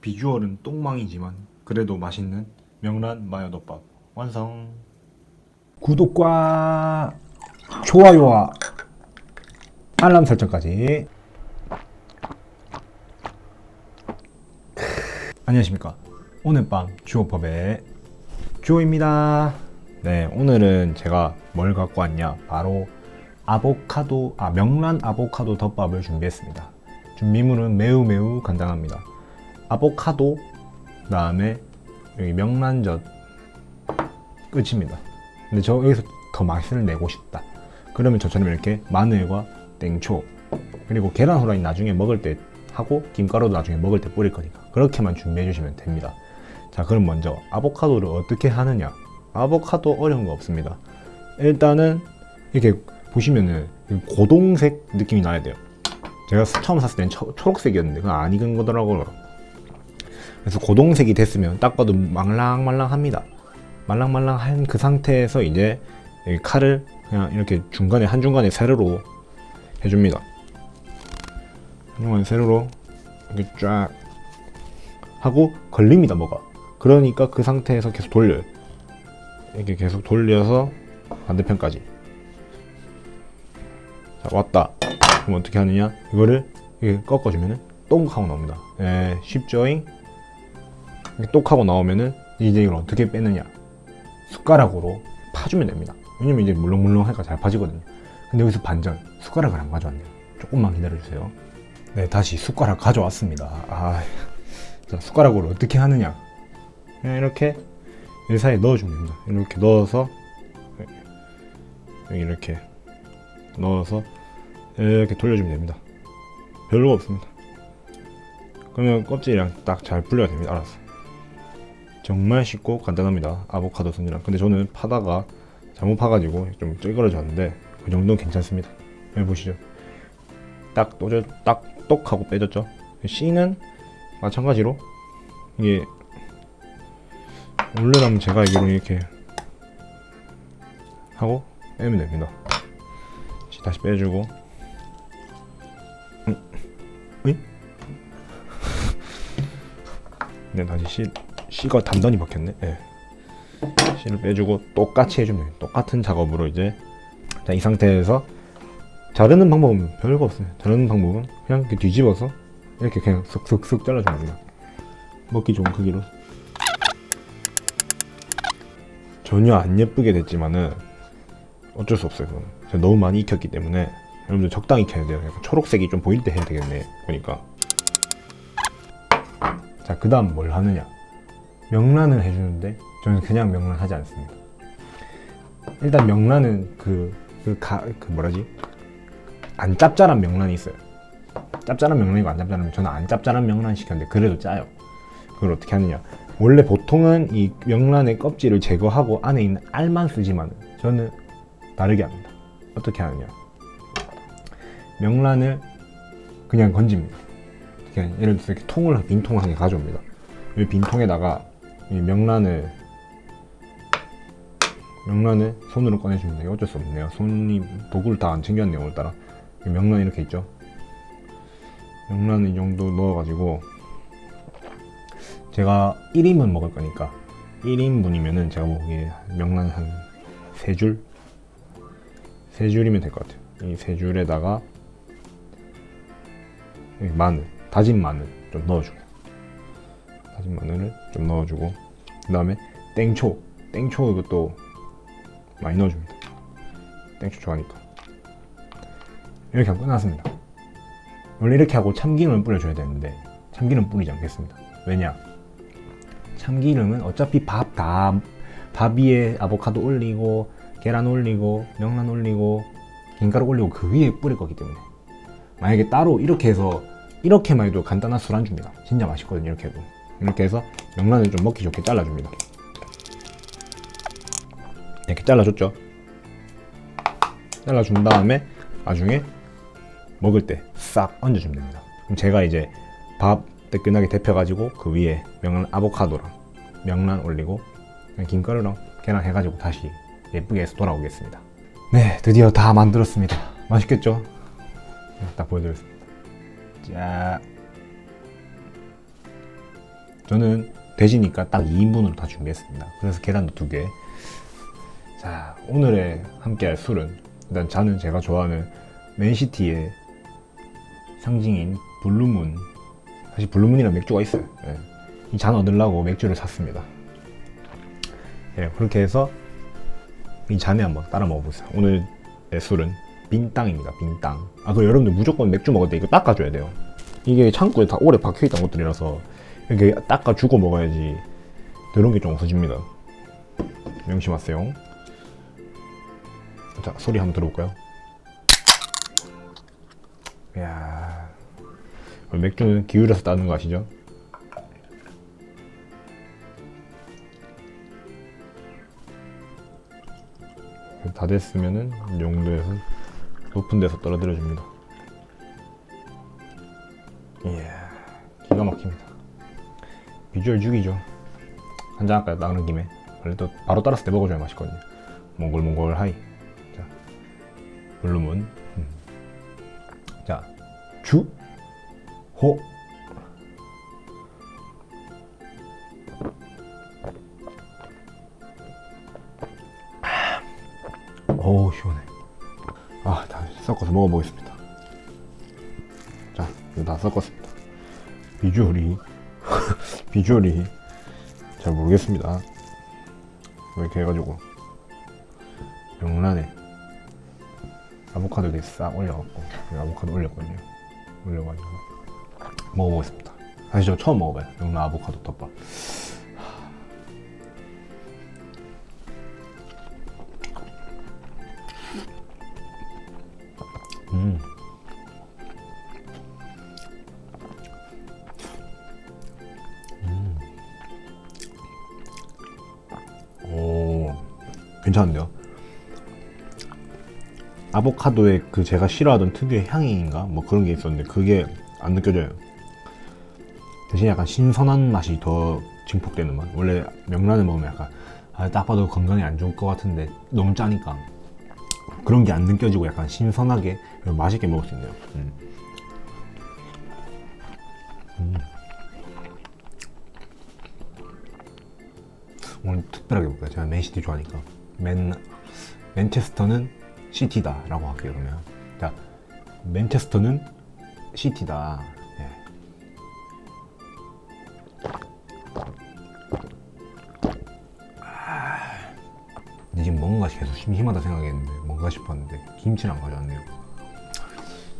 비주얼은 똥망이지만 그래도 맛있는 명란 마요덮밥 완성. 구독과 좋아요와 알람 설정까지. 안녕하십니까. 오늘 밤 주호법의 주호입니다. 네, 오늘은 제가 뭘 갖고 왔냐? 바로 아보카도, 아, 명란 아보카도 덮밥을 준비했습니다. 준비물은 매우 매우 간단합니다. 아보카도, 그 다음에 여기 명란젓, 끝입니다. 근데 저 여기서 더 맛을 내고 싶다. 그러면 저처럼 이렇게 마늘과 땡초 그리고 계란 후라이 나중에 먹을 때 하고 김가루도 나중에 먹을 때 뿌릴 거니까 그렇게만 준비해 주시면 됩니다. 자 그럼 먼저 아보카도를 어떻게 하느냐? 아보카도 어려운 거 없습니다. 일단은 이렇게 보시면은 고동색 느낌이 나야 돼요. 제가 처음 샀을 땐 초, 초록색이었는데 그건 안 익은 거더라고요. 그래서 고동색이 됐으면 딱 봐도 말랑말랑합니다. 말랑말랑한 그 상태에서 이제 이 칼을 그냥 이렇게 중간에 한 중간에 세로로 해줍니다. 한 중간에 세로로 이렇게 쫙 하고 걸립니다 뭐가. 그러니까 그 상태에서 계속 돌려요. 이렇게 계속 돌려서 반대편까지. 자 왔다. 그럼 어떻게 하느냐? 이거를 이렇게 꺾어주면은 똥 하고 나옵니다. 예, 쉽죠잉? 이렇게 똑 하고 나오면은 이제 이걸 어떻게 빼느냐? 숟가락으로 파주면 됩니다. 왜냐면 이제 물렁물렁 하니까 잘 파지거든요. 근데 여기서 반전 숟가락을 안 가져왔네요. 조금만 기다려주세요. 네, 다시 숟가락 가져왔습니다. 아, 자 숟가락으로 어떻게 하느냐? 이렇게 이 사이에 넣어주면 됩니다. 이렇게 넣어서 여기 이렇게 넣어서 이렇게 돌려주면 됩니다. 별로 없습니다. 그러면 껍질이랑 딱 잘 불려야 됩니다. 알았어. 정말 쉽고 간단합니다. 아보카도 손이랑. 근데 저는 파다가 잘못 파가지고 좀 찌그러졌는데 그 정도는 괜찮습니다. 여기 보시죠. 딱 또져 딱 똑하고 빼졌죠. C는 마찬가지로 이게 원래라면 제가 알기로는 이렇게 하고 빼면 됩니다. 다시 빼주고 음. 응? 네 다시 C C가 단단히 박혔네. 예. C를 빼주고 똑같이 해주면 돼요. 똑같은 작업으로 이제 자, 이 상태에서 자르는 방법은 별거 없어요. 자르는 방법은 그냥 이렇게 뒤집어서 이렇게 그냥 슥슥슥 잘라주면 됩니다. 먹기 좋은 크기로. 전혀 안 예쁘게 됐지만은 어쩔 수 없어요. 그건. 제가 너무 많이 익혔기 때문에 여러분들 적당히 익혀야 돼요. 약간 초록색이 좀 보일 때 해야 되겠네. 보니까. 자, 그 다음 뭘 하느냐. 명란을 해주는데 저는 그냥 명란 하지 않습니다. 일단 명란은 그, 그, 가, 그 뭐라지? 안 짭짤한 명란이 있어요. 짭짤한 명란이고 안 짭짤한 저는 안 짭짤한 명란 시켰는데 그래도 짜요. 그걸 어떻게 하느냐? 원래 보통은 이 명란의 껍질을 제거하고 안에 있는 알만 쓰지만 저는 다르게 합니다. 어떻게 하느냐? 명란을 그냥 건집니다. 그냥 예를 들어서 이렇게 통을 빈 통을 한개 가져옵니다. 이 빈 통에다가 이 명란을 명란을 손으로 꺼내줍니다. 이거 어쩔 수 없네요. 손이 도구를 다 안 챙겼네요. 오늘따라 이 명란 이렇게 있죠. 명란을 이 정도 넣어가지고 제가 1인분 먹을 거니까 1인분이면은 제가 보기에 명란 한 3줄? 3줄이면 될 것 같아요. 이 3줄에다가 여기 마늘, 다진 마늘 좀 넣어주고 다진 마늘을 좀 넣어주고 그 다음에 땡초. 땡초 이것도 많이 넣어줍니다. 땡초 좋아하니까. 이렇게 하고 끝났습니다. 원래 이렇게 하고 참기름을 뿌려줘야 되는데 참기름 뿌리지 않겠습니다. 왜냐? 참기름은 어차피 밥 다 밥 위에 아보카도 올리고 계란 올리고 명란 올리고 김가루 올리고 그 위에 뿌릴 거기 때문에. 만약에 따로 이렇게 해서 이렇게만 해도 간단한 술안주입니다. 진짜 맛있거든요 이렇게 해도 이렇게 해서 명란을 좀 먹기 좋게 잘라줍니다. 이렇게 잘라줬죠? 잘라준 다음에 나중에 먹을 때 싹 얹어주면 됩니다. 그럼 제가 이제 밥 뜨끈하게 데펴가지고 그 위에 명란 아보카도랑 명란 올리고 김가루랑 계란 해가지고 다시 예쁘게 해서 돌아오겠습니다. 네 드디어 다 만들었습니다. 맛있겠죠? 네, 딱 보여드렸습니다. 자 저는 돼지니까 딱 2인분으로 다 준비했습니다. 그래서 계란도 두 개. 자, 오늘의 함께할 술은 일단 저는 제가 좋아하는 맨시티의 상징인 블루문. 사실 블루문이랑 맥주가 있어요. 예. 이잔 얻으려고 맥주를 샀습니다. 예, 그렇게 해서 이 잔에 한번 따라 먹어보세요. 오늘의 술은 빈땅입니다. 빈땅. 아, 그리고 여러분들 무조건 맥주 먹을 때 이거 닦아줘야 돼요. 이게 창고에 다 오래 박혀있던 것들이라서 이렇게 닦아주고 먹어야지 그런 게 좀 없어집니다. 명심하세요. 자, 소리 한번 들어볼까요? 이야. 맥주는 기울여서 따는 거 아시죠? 다 됐으면은 이 정도에서 높은 데서 떨어뜨려 줍니다. 이야, 기가 막힙니다. 비주얼 죽이죠. 한잔 할까요? 나가는 김에. 원래 또 바로 따랐을 때 먹어줘야 맛있거든요. 몽골몽골 하이. 자, 블루문. 음. 자, 주, 호. 어우 시원해. 아, 다 섞어서 먹어보겠습니다. 자, 이거 다 섞었습니다. 비주얼이 비주얼이 잘 모르겠습니다. 이렇게 해가지고 명란에 아보카도 이렇게 싹 올려갖고 여기 아보카도 올렸거든요. 올려가지고 먹어보겠습니다. 사실 저 처음 먹어봐요. 명란 아보카도 덮밥. 괜찮은데요? 아보카도에 그 제가 싫어하던 특유의 향인가 뭐 그런 게 있었는데 그게 안 느껴져요. 대신 약간 신선한 맛이 더 증폭되는 맛. 원래 명란을 먹으면 약간 아, 딱 봐도 건강에 안 좋을 것 같은데 너무 짜니까 그런 게 안 느껴지고 약간 신선하게 맛있게 먹을 수 있네요. 음. 음. 오늘 특별하게 볼까요? 제가 맨시티 좋아하니까 맨 맨체스터는 시티다라고 할게요 그러면. 자 맨체스터는 시티다. 예. 아, 지금 뭔가 계속 심심하다 생각했는데 뭔가 싶었는데 김치를 안 가져왔네요.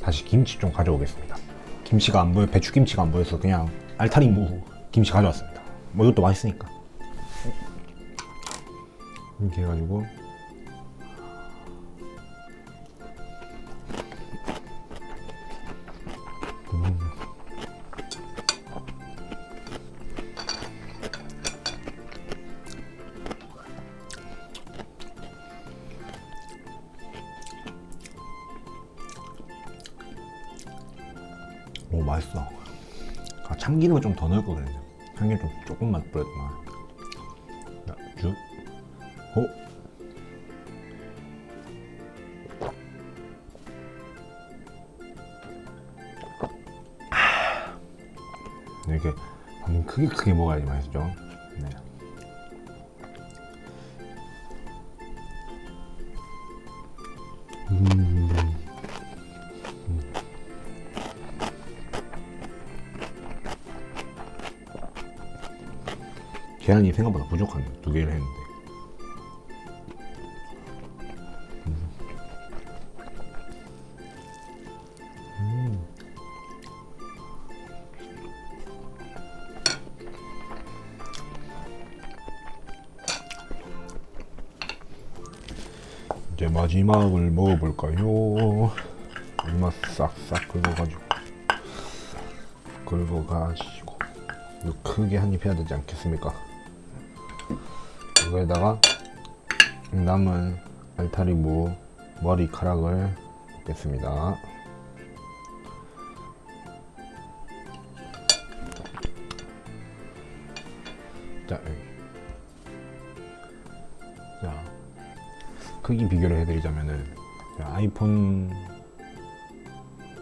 다시 김치 좀 가져오겠습니다. 김치가 안 보여 배추김치가 안 보여서 그냥 알타리 무 김치 가져왔습니다. 뭐 이것도 맛있으니까 이렇게 해가지고. 음. 오 맛있어. 아 참기름을 좀 더 넣을 걸 그랬네 참기름 좀 조금만 쭉 호. 아. 이렇게 한번 크게 크게 먹어야지 맛있죠. 네. 음. 음. 계란이 생각보다 부족하네요. 두 개를 했는데. 이제 마지막을 먹어볼까요? 얼마 싹싹 긁어가지고 긁어가지고 이거 크게 한 입 해야 되지 않겠습니까? 이거에다가 남은 알타리무 머리카락을 넣겠습니다. 크기 비교를 해드리자면은 아이폰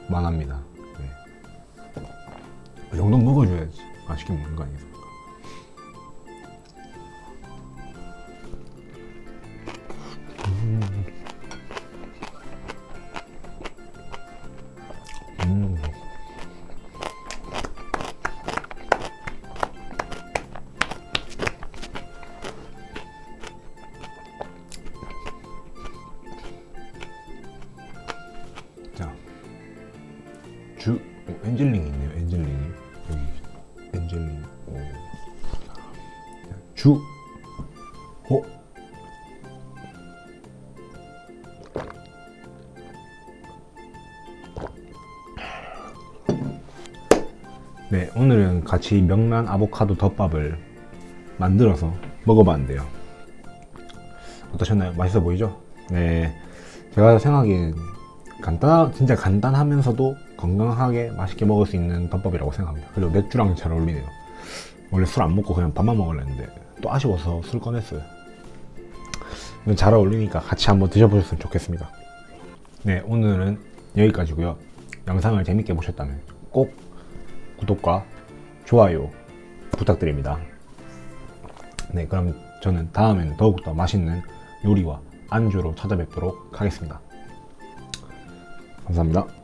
만 합니다. 네. 이 정도 먹어줘야지 맛있게 먹는 거 아니겠 주 어, 엔젤링이 있네요. 엔젤링이 여기 엔젤링. 오. 주. 어? 네, 오늘은 같이 명란 아보카도 덮밥을 만들어서 먹어봤는데요. 어떠셨나요? 맛있어 보이죠? 네, 제가 생각엔 간단, 진짜 간단하면서도 건강하게 맛있게 먹을 수 있는 덮밥이라고 생각합니다. 그리고 맥주랑 잘 어울리네요. 원래 술 안 먹고 그냥 밥만 먹으려 했는데 또 아쉬워서 술 꺼냈어요. 잘 어울리니까 같이 한번 드셔보셨으면 좋겠습니다. 네, 오늘은 여기까지고요. 영상을 재밌게 보셨다면 꼭 구독과 좋아요 부탁드립니다. 네, 그럼 저는 다음에는 더욱더 맛있는 요리와 안주로 찾아뵙도록 하겠습니다. 감사합니다.